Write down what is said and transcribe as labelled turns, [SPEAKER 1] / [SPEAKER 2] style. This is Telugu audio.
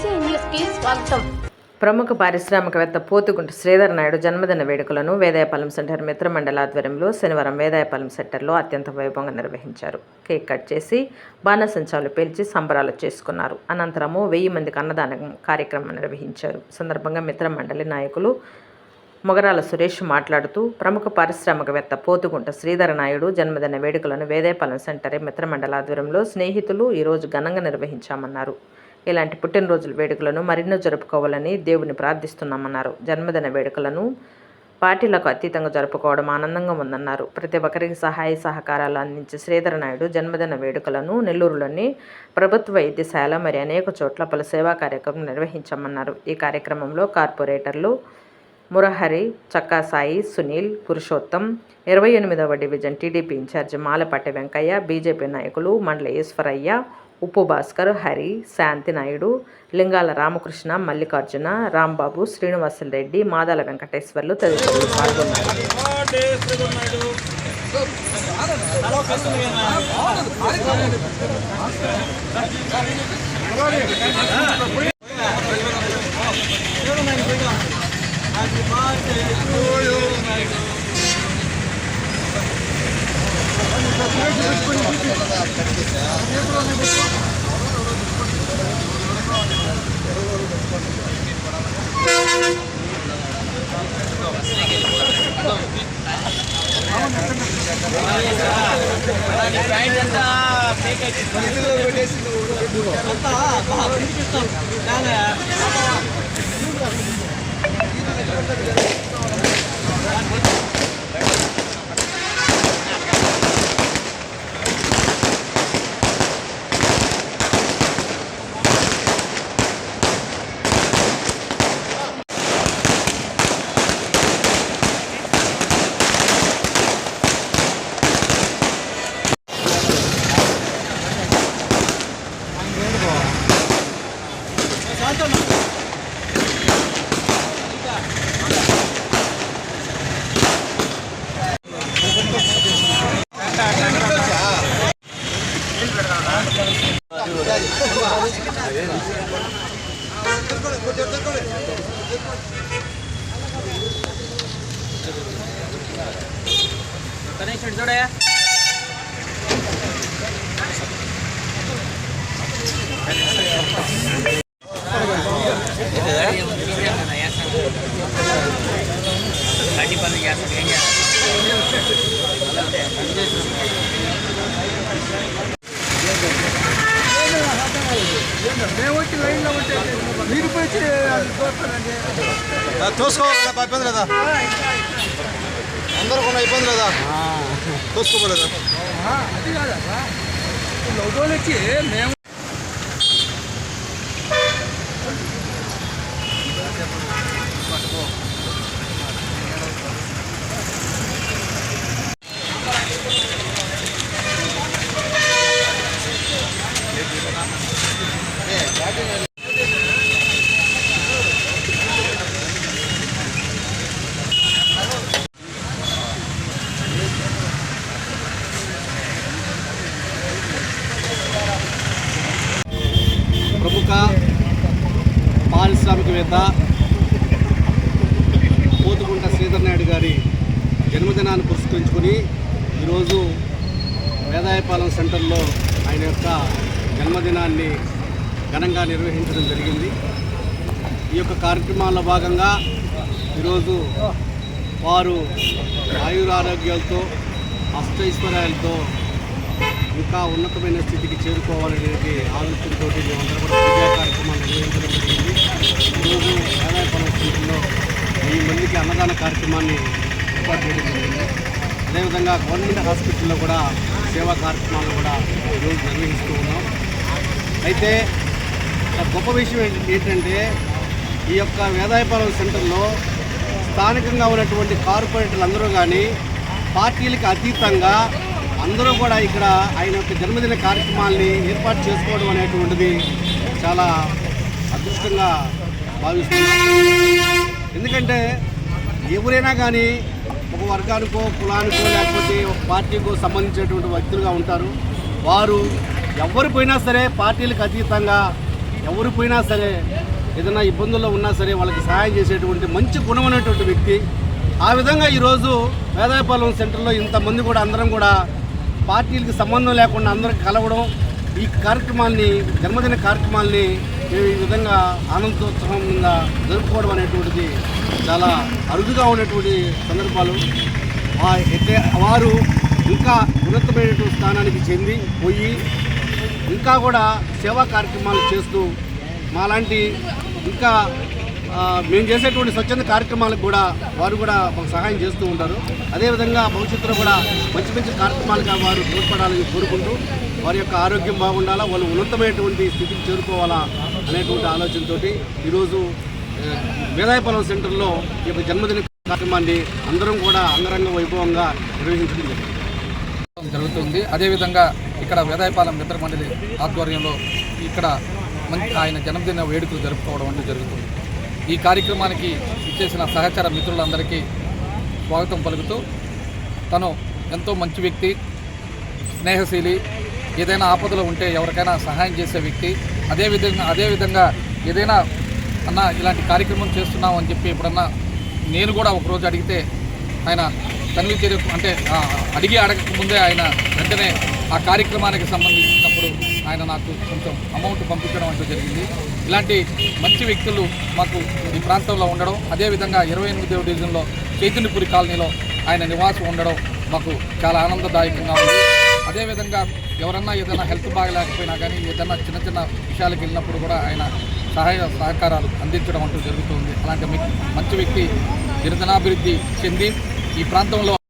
[SPEAKER 1] బీసీ న్యూస్కి స్వాగతం.
[SPEAKER 2] ప్రముఖ పారిశ్రామికవేత్త పోతుగుంట శ్రీధర్ నాయుడు జన్మదిన వేడుకలను వేదాయపాలెం సెంటర్ మిత్రమండల ఆధ్వర్యంలో శనివారం వేదాయపాలెం సెంటర్లో అత్యంత వైభవంగా నిర్వహించారు. కేక్ కట్ చేసి బాణసంచాలు పేల్చి సంబరాలు చేసుకున్నారు. అనంతరము వెయ్యి మందికి అన్నదానం కార్యక్రమం నిర్వహించారు. సందర్భంగా మిత్రమండలి నాయకులు మొగరాల సురేష్ మాట్లాడుతూ ప్రముఖ పారిశ్రామికవేత్త పోతుగుంట శ్రీధర నాయుడు జన్మదిన వేడుకలను వేదాయపాలెం సెంటర్ మిత్రమండల ఆధ్వర్యంలో స్నేహితులు ఈరోజు ఘనంగా నిర్వహించామన్నారు. ఇలాంటి పుట్టినరోజుల వేడుకలను మరెన్నో జరుపుకోవాలని దేవుని ప్రార్థిస్తున్నామన్నారు. జన్మదిన వేడుకలను పార్టీలకు అతీతంగా జరుపుకోవడం ఆనందంగా ఉందన్నారు. ప్రతి ఒక్కరికి సహాయ సహకారాలు అందించే శ్రీధర నాయుడు జన్మదిన వేడుకలను నెల్లూరులోని ప్రభుత్వ వైద్యశాల మరి అనేక చోట్ల పలు సేవా కార్యక్రమం నిర్వహించామన్నారు. ఈ కార్యక్రమంలో కార్పొరేటర్లు మురహరి చక్కా సాయి సునీల్ పురుషోత్తం ఇరవై ఎనిమిదవ division TDP incharge Malapati Venkaiah BJP నాయకులు మండల ఈశ్వరయ్య ఉప్పు భాస్కర్ హరి శాంతి నాయుడు లింగాల రామకృష్ణ మల్లికార్జున రాంబాబు శ్రీనివాసులు రెడ్డి మాదాల వెంకటేశ్వర్లు తదితరులు పాల్గొన్నారు.
[SPEAKER 3] ఫేక్ అయిపోయింది చూసుకోవాలి ఇబ్బంది లేదా అందరూ కొన్ని ఇబ్బంది లేదా చూసుకోపోలేదా
[SPEAKER 4] అది కాదా లోపలికి మేము
[SPEAKER 3] ప్రముఖ తర్వాత పోతుకుంట శ్రీధర్ నాయుడు గారి జన్మదినాన్ని పురస్కరించుకుని ఈరోజు వేదాయపాలెం సెంటర్లో ఆయన యొక్క జన్మదినాన్ని ఘనంగా నిర్వహించడం జరిగింది. ఈ యొక్క కార్యక్రమాల్లో భాగంగా ఈరోజు వారు ఆయురారోగ్యాలతో అష్టైశ్వర్యాలతో ఇంకా ఉన్నతమైన స్థితికి చేరుకోవాలనేది ఆలోచనతో మేమందరం కూడా విద్యా కార్యక్రమాలు నిర్వహించడం జరిగింది. వెయ్యి అన్నదాన కార్యక్రమాన్ని ఏర్పాటు చేయడం జరిగింది. అదేవిధంగా గవర్నమెంట్ హాస్పిటల్లో కూడా సేవా కార్యక్రమాలు కూడా ఈరోజు నిర్వహిస్తూ ఉన్నాం. అయితే గొప్ప విషయం ఏంటంటే ఈ యొక్క వేదాయపాలెం సెంటర్లో స్థానికంగా ఉన్నటువంటి కార్పొరేటర్లు అందరూ కానీ పార్టీలకు అతీతంగా అందరూ కూడా ఇక్కడ ఆయన యొక్క జన్మదిన కార్యక్రమాల్ని ఏర్పాటు చేసుకోవడం అనేటువంటిది చాలా అదృష్టంగా భావిస్తున్నారు. ఎందుకంటే ఎవరైనా కానీ ఒక వర్గానికో కులానికో లేకపోతే ఒక పార్టీకో సంబంధించినటువంటి వ్యక్తులుగా ఉంటారు. వారు ఎవరు పోయినా సరే పార్టీలకు అతీతంగా ఎవరు పోయినా సరే ఏదైనా ఇబ్బందుల్లో ఉన్నా సరే వాళ్ళకి సహాయం చేసేటువంటి మంచి గుణమైనటువంటి వ్యక్తి. ఆ విధంగా ఈరోజు వేదాయపాలెం సెంటర్లో ఇంతమంది కూడా అందరం కూడా పార్టీలకి సంబంధం లేకుండా అందరం కలవడం ఈ కార్యక్రమాల్ని జన్మదిన కార్యక్రమాల్ని మేము ఈ విధంగా ఆనందోత్సవంగా జరుపుకోవడం అనేటువంటిది చాలా అరుదుగా ఉన్నటువంటి సందర్భాలు. అయితే వారు ఇంకా ఉన్నతమైనటువంటి స్థానానికి చెంది పోయి ఇంకా కూడా సేవా కార్యక్రమాలు చేస్తూ మాలాంటి ఇంకా మేము చేసేటువంటి స్వచ్ఛంద కార్యక్రమాలకు కూడా వారు కూడా మాకు సహాయం చేస్తూ ఉంటారు. అదేవిధంగా భవిష్యత్తులో కూడా మంచి మంచి కార్యక్రమాలుగా వారు తోడ్పడాలని కోరుకుంటూ వారి యొక్క ఆరోగ్యం బాగుండాలా వాళ్ళు ఉన్నతమైనటువంటి స్థితికి చేరుకోవాలా అనేటువంటి ఆలోచనతో ఈరోజు వేదాయపాలెం సెంటర్లో ఈ యొక్క జన్మదిన కార్యక్రమాన్ని అందరం కూడా అంగరంగ వైభవంగా నిర్వహించడం జరిగింది.
[SPEAKER 1] జరుగుతుంది. అదేవిధంగా ఇక్కడ వేదాయపాలెం మిత్ర మండలి ఆధ్వర్యంలో ఇక్కడ మంచి ఆయన జన్మదిన వేడుకలు జరుపుకోవడం అంటూ జరుగుతుంది. ఈ కార్యక్రమానికి ఇచ్చేసిన సహచర మిత్రులందరికీ స్వాగతం పలుకుతూ తను ఎంతో మంచి వ్యక్తి స్నేహశీలి ఏదైనా ఆపదలో ఉంటే ఎవరికైనా సహాయం చేసే వ్యక్తి అదేవిధంగా అదేవిధంగా ఏదైనా అన్న ఇలాంటి కార్యక్రమం చేస్తున్నాం అని చెప్పి ఎప్పుడన్నా నేను కూడా ఒకరోజు అడిగితే ఆయన తనివి తీరు అంటే అడిగి అడగక ముందే ఆయన వెంటనే ఆ కార్యక్రమానికి సంబంధించినప్పుడు ఆయన నాకు కొంచెం అమౌంట్ పంపించడం అంటూ జరిగింది. ఇలాంటి మంచి వ్యక్తులు మాకు ఈ ప్రాంతంలో ఉండడం అదేవిధంగా ఇరవై ఎనిమిదవ డివిజన్లో చైతన్యపురి కాలనీలో ఆయన నివాసం ఉండడం మాకు చాలా ఆనందదాయకంగా ఉంది. అదేవిధంగా ఎవరన్నా ఏదైనా హెల్త్ బాగలేకపోయినా కానీ ఏదైనా చిన్న చిన్న విషయాలకు వెళ్ళినప్పుడు కూడా ఆయన సహాయ సహకారాలు అందించడం అంటూ జరుగుతుంది అలాంటి మంచి వ్యక్తి గిరిజనాభివృద్ధి చెంది ఈ ప్రాంతంలో